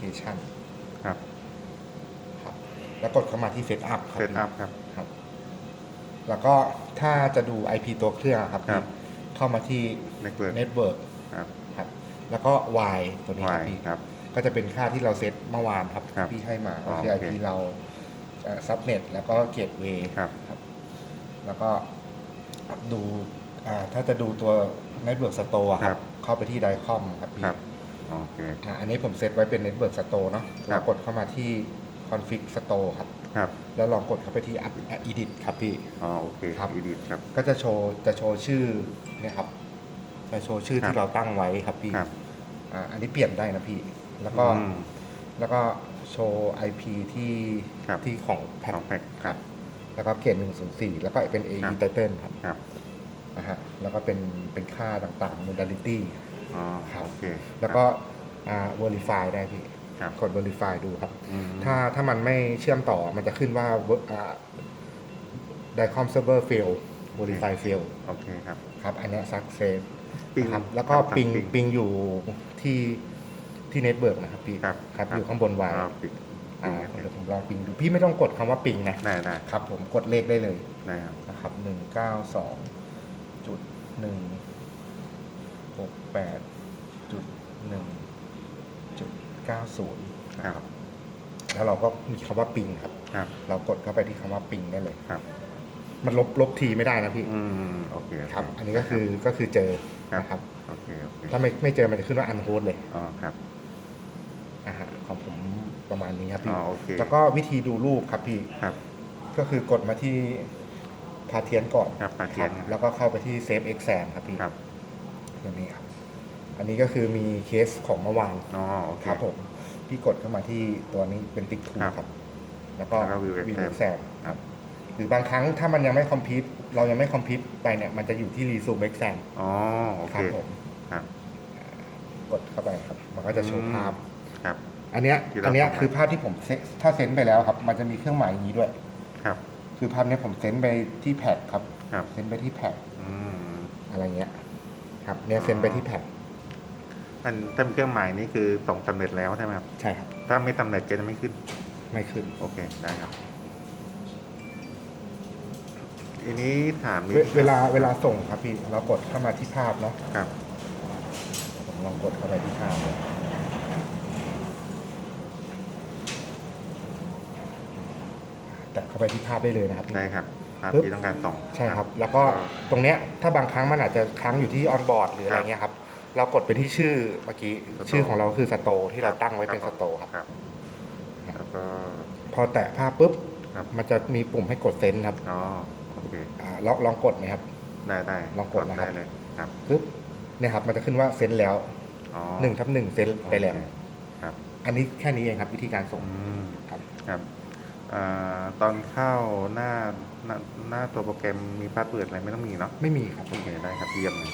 Application ครับครับ แล้วกดเข้ามาที่ Setup ครับเซตอัพครับ ครับ แล้วก็ถ้าจะดู IP ตัวเครื่องครับ ครับ เข้ามาที่เน็ตเวิร์ก Network ครับ ครับ แล้วก็ Y ตัวนี้วาครับยพี่ครับ ก็จะเป็นค่าที่เราเซตเมื่อวานครับครับพี่ให้มาก็อ๋อคือโอ IP เค เราซับเน็ตแล้วก็เกตเวย์ครับ แล้วก็ดูอ่าถ้าจะดูตัว Network Store อะคครัรับบเข้าไปที่ไดคอมครับพี่ครับ โอเค อ่าอันนี้ผมเซตไว้เป็น Network Store เนาะครัเราบ กดเข้ามาที่ Config Store ครับ ครับแล้วลองกดเข้าไปที่ App Edit ครับพี่ อ๋อโอเคครับ อีดิทครับ ก็จะโชว์จะโชว์ชื่อเนี่ยครับ จะโชว์ชื่อครับที่เราตั้งไว้ครับพี่ครับ อ่าอันนี้เปลี่ยนได้นะพี่ แล้วก็อืม แล้วก็โชว์ IP ที่ครับ ที่ของแพ็คของแพ็คครับ แล้วก็เกณฑ์หนึ่งศูนย์สี่แล้วก็เป็น AE ครับ Title ครับครับนะฮะแล้วก็เป็นเป็นค่าต่างๆ modality อ๋อครับ โอเค แล้วก็อ่า verify ได้พี่ครับกด verify ดูครับ อืมถ้าถ้ามันไม่เชื่อมต่อมันจะขึ้นว่า ver- อ่า DICOM server fail verify fail โอเคครับครับ อันเนี้ย success ปิงนะครับแล้วก็ครับปิงปิงปิงอยู่ที่ที่เน็ตเบิร์กนะครับพี่ครับครับอยู่ข้างบนวายอ่ปิงอ่าปิงเดี๋ยวผมลองปิงดูพี่ไม่ต้องกดคำว่าปิงนะได้ได้ครับ ผมกดเลขได้เลยได้ครับนะครับหนึ่งเก้าสองจุดหนึ่งหกแปดจุด หนึ่งจุดเก้าศูนย์นะครับ แล้วเราก็มีคำว่าปิงครับ ครับ เรากดเข้าไปที่คำว่าปิงได้เลยครับ มันลบลบทีไม่ได้นะพี่ อืม โอเคครับ อันนี้ก็คือก็คือเจอครับนะครับ โอเค โอเคถ้าไม่ไม่เจอมันจะขึ้นว่าอันโฮสเลย อ๋อ ครับอ่าฮะของผมประมาณนี้ครับพี่ อ๋อ โอเค แล้วก็วิธีดูรูปครับพี่ ครับ ก็คือกดมาที่พาเทียนก่อน ครับปาเทียนครับแล้วก็เข้าไปที่เซฟเอ็กแซมครับพี่ครับตัวนี้ครับ อันนี้ก็คือมีเคสของเมื่อวานอ๋อโอเค ครับผมพี่กดเข้ามาที่ตัวนี้เป็นติ๊กทูครับครับแล้วก็แล้วก็ View วิว Exam เอ็กแซมครับ หรือบางครั้งถ้ามันยังไม่คอมพิวเรายังไม่คอมพิวไปเนี่ยมันจะอยู่ที่รีซูมเอ็กแซมอ๋อโอคเค รับผมครับ กดเข้าไปครับ มันก็จะโชว์ภาพ ครับ อันเนี้ยที่เราอันเนี้ยส่งมาคือภาพที่ผมเซถ้าเซ็นไปแล้วครับ มันจะมีเครื่องหมายอย่างนี้ด้วย ครับ คือภาพเนี้ยผมเซ็นไปที่แพดครับครับ เซ็นไปที่แพดอืม อะไรเงี้ย ครับ เนี่ยเซ็นไปที่แพด มันถ้าเป็นเครื่องหมายนี่คือส่งสำเร็จแล้วใช่ไหมครับ ใช่ครับ ถ้าไม่สำเร็จก็จะไม่ขึ้น ไม่ขึ้น โอเค ได้ครับ ทีนี้ถามนิดเวเวลาเวลาส่งครับพี่ เรากดเข้ามาที่ภาพเนาะครับ ผมลองกดเข้าไปที่ภาพเลยแต่เข้าไปที่ภาพได้เลยนะครับ ได้ครับภาพปึ๊บที่ต้องการส่งใช่ครับ แล้วก็ตรงเนี้ยถ้าบางครั้งมันอาจจะค้างอยู่ที่ออนบอร์ดหรืออะไรเงี้ยครับ เรากดไปที่ชื่อเมื่อกี้ชื่อของเราคือสโตที่เราตั้งไว้เป็นสโตครับ ครับแล้วก็ พอแตะภาพปุ๊บ ครับ มันจะมีปุ่มให้กดเซ็นครับอ๋อโอเคอ่าลองลองกดไหมครับ ได้ได้ลองกดนะครับ ได้เลยครับปุ๊บเนี่ยครับ มันจะขึ้นว่าเซ็นแล้วอ๋อหนึ่งทับหนึ่งเซ็นไปแล้ว โอเคครับอันนี้แค่นี้เองครับ วิธีการส่ง อืมครับ ครับอ่าตอนเข้าหน้าหน้าหน้าตัวโปรแกรมมีพาสเวิร์ดอะไรไม่ต้องมีเนาะไม่มีครับ โอเคได้ครับเยี่ยมเลย